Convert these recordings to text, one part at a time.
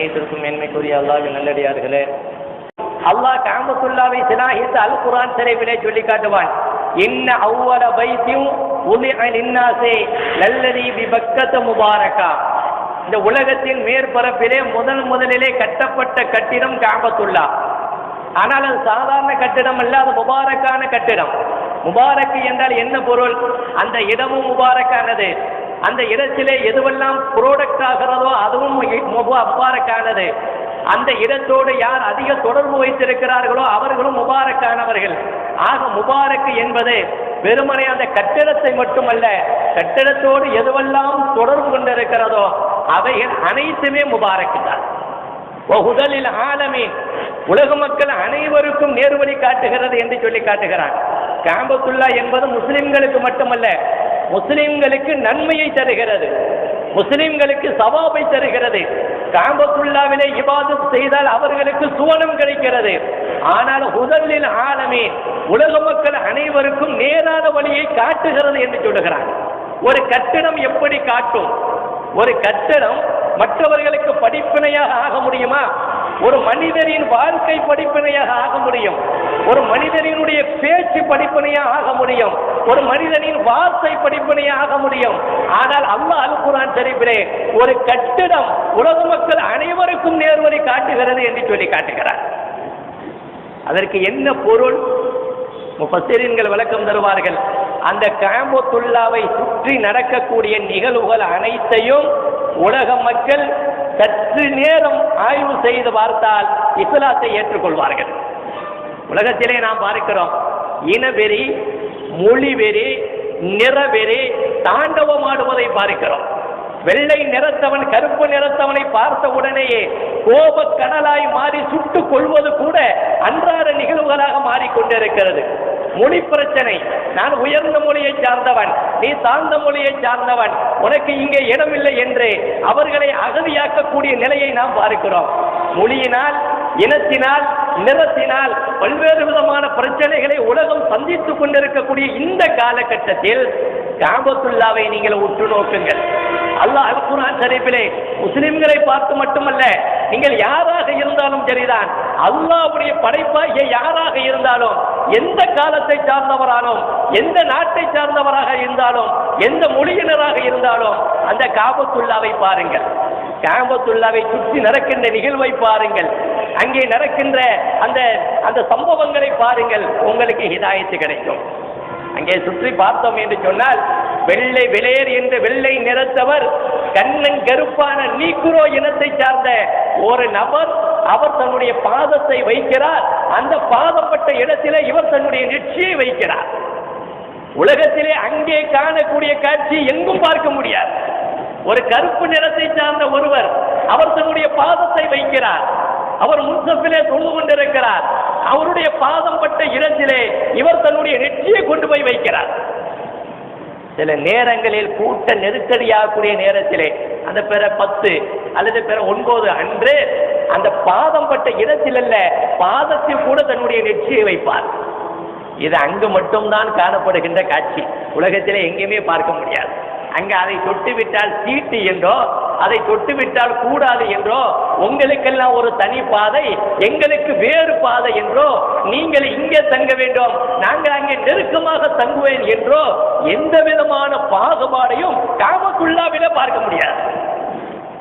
கண்ணியத்திற்கும் மேன்மைக்குரிய அல்லாஹ் நல்லடியார்களே. அல்லாஹ் காமத்துல்லாவை சிலாஹித்து அல் குரான் சிறைவிலே சொல்லி காட்டுவான். இன்ன அவ்வள வைத்தியம் உதிஅ நல்லடி விபகத்த முபாரக்கா முபாரகா. இந்த உலகத்தின் மேற்பரப்பிலே முதல் முதலிலே கட்டப்பட்ட கட்டிடம் காபத்துல்லா ஆனால் அது சாதாரண கட்டிடம் அல்ல அது முபாரக்கான கட்டிடம். முபாரக்கு என்றால் என்ன பொருள்? அந்த இடமும் முபாரக்கானது. அந்த இடத்திலே எதுவெல்லாம் புரோடக்ட் ஆகிறதோ அதுவும் முபா- முபாரக்கானது. அந்த இடத்தோடு யார் அதிக தொடர்பு வைத்திருக்கிறார்களோ அவர்களும் முபாரக்கானவர்கள். ஆக முபாரக்கு என்பது வெறுமனே அந்த கட்டிடத்தை மட்டுமல்ல கட்டிடத்தோடு எதுவெல்லாம் தொடர்பு கொண்டிருக்கிறதோ அவைகள் அனைத்துமே முபாரக்கு தான். வஹுதலில் ஆலமீன் உலக மக்கள் அனைவருக்கும் நேர்வழி காட்டுகிறது என்று சொல்லி காட்டுகிறான். காம்பத்துல்லா என்பது முஸ்லிம்களுக்கு மட்டுமல்ல முஸ்லிம்களுக்கு நன்மையை தருகிறது. முஸ்லிம்களுக்கு சவாபை தருகிறது. காம்பத்துள்ளாவிலே இபாதம் செய்தால் அவர்களுக்கு சுவனம் கிடைக்கிறது. ஆனால் ஹுதலில் ஆழமே உலக மக்கள் அனைவருக்கும் நேரான வழியை காட்டுகிறது என்று சொல்லுகிறார் ஒரு கட்டிடம் எப்படி காட்டும்? ஒரு கட்டிடம் மற்றவர்களுக்கு படிப்பினையாக ஆக முடியுமா? ஒரு மனிதரின் வாழ்க்கை படிப்பினையாக ஆக முடியும். ஒரு மனிதனினுடைய பேச்சு படிப்பினையாக ஆக முடியும். ஒரு மனிதனின் வார்த்தை படிப்பினையாக ஆக முடியும். ஆனால் அல்லாஹ் அல் குர்ஆன் ஒரு கட்டிடம் உலக மக்கள் அனைவருக்கும் நேர்வழி காட்டுகிறது என்று சொல்லி காட்டுகிறார். அதற்கு என்ன பொருள்? முஃபஸ்ஸிரீன்கள் விளக்கம் தருவார்கள். அந்த காம்பத்துல்லாவை சுற்றி நடக்கக்கூடிய நிகழ்வுகள் அனைத்தையும் உலக மக்கள் சற்று நேரம் ஆய்வு செய்து பார்த்தால் இஸ்லாத்தை ஏற்றுக்கொள்வார்கள். உலகத்திலே நாம் பார்க்கிறோம் இனவெறி மொழிவெறி நிறவெறி தாண்டவமாடுவதை பார்க்கிறோம். வெள்ளை நிறத்தவன் கருப்பு நிறத்தவனை பார்த்த உடனேயே கோப கடலாய் மாறி சுட்டுக் கொள்வது கூட அன்றாட நிகழ்வுகளாக மாறிக்கொண்டிருக்கிறது. மொழி பிரச்சனை. நான் உயர்ந்த மொழியை சார்ந்தவன். நீ தாழ்ந்த மொழியை சார்ந்தவன். உனக்கு இங்கே இடமில்லை என்று அவர்களை அகதியாக்கக்கூடிய நிலையை நாம் பார்க்கிறோம். மொழியினால் இனத்தினால் நிறத்தினால் பல்வேறு விதமான பிரச்சனைகளை உலகம் சந்தித்துக் கொண்டிருக்கக்கூடிய இந்த காலகட்டத்தில் காபத்துல்லாவை நீங்கள் உற்று நோக்குங்கள். அல்லாஹ் அல்குரான் சரிப்பிலே முஸ்லிம்களை பார்த்து மட்டுமல்ல நீங்கள் யாராக இருந்தாலும் சரிதான். அல்லாவுடைய படைப்பாகிய யாராக இருந்தாலும் எந்த காலத்தை சார்ந்தவராலும் எந்த நாட்டை சார்ந்தவராக இருந்தாலும் எந்த மொழியினராக இருந்தாலும் அந்த காபத்துள்ளாவை பாருங்கள். காபத்துல்லாவை சுற்றி நடக்கின்ற நிகழ்வை பாருங்கள். அங்கே நடக்கின்ற அந்த அந்த சம்பவங்களை பாருங்கள். உங்களுக்கு ஹிதாயத்து கிடைக்கும். அங்கே சுற்றி பார்த்தோம் என்று சொன்னால் வெள்ளை வெளையர் என்ற வெள்ளை நிறத்தவர் கண்ணன் கருப்பான நீக்குரோ இனத்தை சார்ந்த ஒரு நபர் அவர் தன்னுடைய பாதத்தை வைக்கிறார். அந்த பாதப்பட்ட இடத்திலே இவர் தன்னுடைய நெற்றியை வைக்கிறார். உலகத்திலே அங்கே காணக்கூடிய காட்சி எங்கும் பார்க்க முடியாது. ஒரு கருப்பு நிறத்தை சார்ந்த ஒருவர் அவர் தன்னுடைய பாதத்தை வைக்கிறார். அவர் முன்சப்பிலே தொழுது கொண்டிருக்கிறார். அவருடைய பாதம் பட்ட இடத்திலே இவர் தன்னுடைய நெற்றியை கொண்டு போய் வைக்கிறார். சில நேரங்களில் கூட்ட நெருக்கடியாகக்கூடிய நேரத்திலே அந்த பிற பத்து அல்லது பிற ஒன்பது அன்று அந்த பாதம் பட்ட இடத்தில் அல்ல பாதத்தில் கூட தன்னுடைய நெற்றியை வைப்பார். இது அங்கு மட்டும்தான் காணப்படுகின்ற காட்சி. உலகத்திலே எங்கேயுமே பார்க்க முடியாது. அங்கே அதை தொட்டுவிட்டால் சீட்டு என்றோ அதை தொட்டுவிட்டால் கூடாது என்றோ உங்களுக்கெல்லாம் ஒரு தனி பாதை எங்களுக்கு வேறு பாதை என்றோ நீங்கள் இங்கே தங்க வேண்டும் நாங்கள் அங்கே நெருக்கமாக தங்குவேன் என்றோ எந்த விதமான பாகுபாடையும் காமக்குள்ளாவில பார்க்க முடியாது.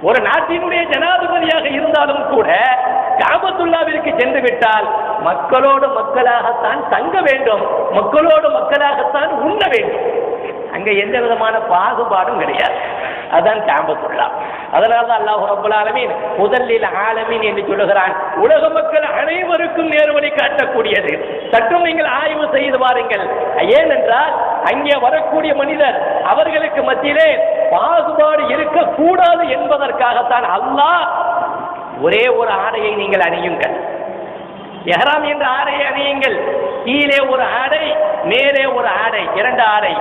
ஒரு நாட்டினுடைய ஜனாதிபதியாக இருந்தாலும் கூட காபத்துல்லாவிற்கு சென்று விட்டால் மக்களோடு மக்களாகத்தான் தங்க வேண்டும் மக்களோடு மக்களாகத்தான் உண்ண வேண்டும். அங்க எந்த விதமான பாகுபாடும் கிடையாது. அதான் காபத்துல்லா அதனால தான் அல்லாஹ் ரபுல் ஆலமீன் முதலில் ஆலமீன் என்று சொல்லுகிறான். உலக மக்கள் அனைவருக்கும் நேர்வழி காட்டக்கூடியது. சற்றும் நீங்கள் ஆய்வு செய்து பாருங்கள் ஏனென்றால் அங்கே வரக்கூடிய மனிதர் அவர்களுக்கு மத்தியிலே பாகுபாடு இருக்கக்கூடாது என்பதற்காகத்தான் அல்லாஹ் ஒரே ஒரு ஆடையை நீங்கள் அணியுங்கள். எஹராம் என்ற ஆடையை அணியுங்கள். கீழே ஒரு ஆடை மேலே ஒரு ஆடை இரண்டு ஆடை.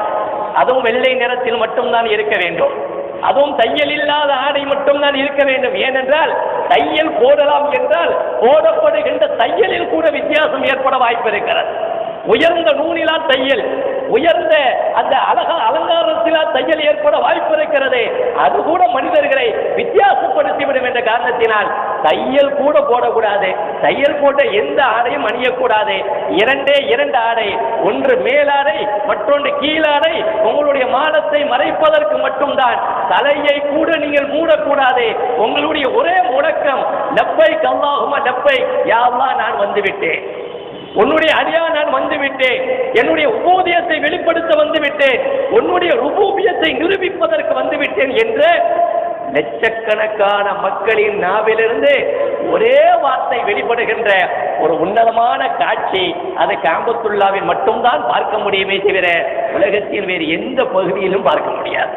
அதுவும் வெள்ளை நிறத்தில் மட்டும்தான் இருக்க வேண்டும். அதுவும் தையல் இல்லாத ஆடை மட்டும்தான் இருக்க வேண்டும். ஏனென்றால் தையல் போடலாம் என்றால் போடப்படுகின்ற தையலில் கூட வித்தியாசம் ஏற்பட வாய்ப்பு இருக்கிறது. உயர்ந்த நூலிலா தையல் உயர்ந்த அந்த அழக அலங்காரத்திலால் தையல் ஏற்பட வாய்ப்பு இருக்கிறது. அது கூட மனிதர்களை வித்தியாசப்படுத்திவிடும் என்ற காரணத்தினால் தையல் கூட போடக்கூடாது. தையல் போட்ட எந்த ஆடையும் அணியக்கூடாது. இரண்டே இரண்டு ஆடை ஒன்று மேலாடை மற்றொன்று கீழாடை உங்களுடைய மானத்தை மறைப்பதற்கு மட்டும்தான். தலையை கூட நீங்கள் மூடக்கூடாது. உங்களுடைய ஒரே முழக்கம் லப்பை கல்லாகுமா லப்பை யாவா நான் வந்துவிட்டேன். உன்னுடைய அடியா நான் வந்துவிட்டேன். என்னுடைய உபோதியத்தை வெளிப்படுத்த வந்துவிட்டேன். உன்னுடைய ருபூபியத்தை நிரூபிப்பதற்கு வந்துவிட்டேன் என்று லட்சக்கணக்கான மக்களின் நாவிலிருந்து ஒரே வார்த்தை வெளிப்படுகின்ற ஒரு உன்னதமான காட்சி அதை காம்பத்துள்ளாவில் மட்டும்தான் பார்க்க முடியுமே தவிர உலகத்தின் வேறு எந்த பகுதியிலும் பார்க்க முடியாது.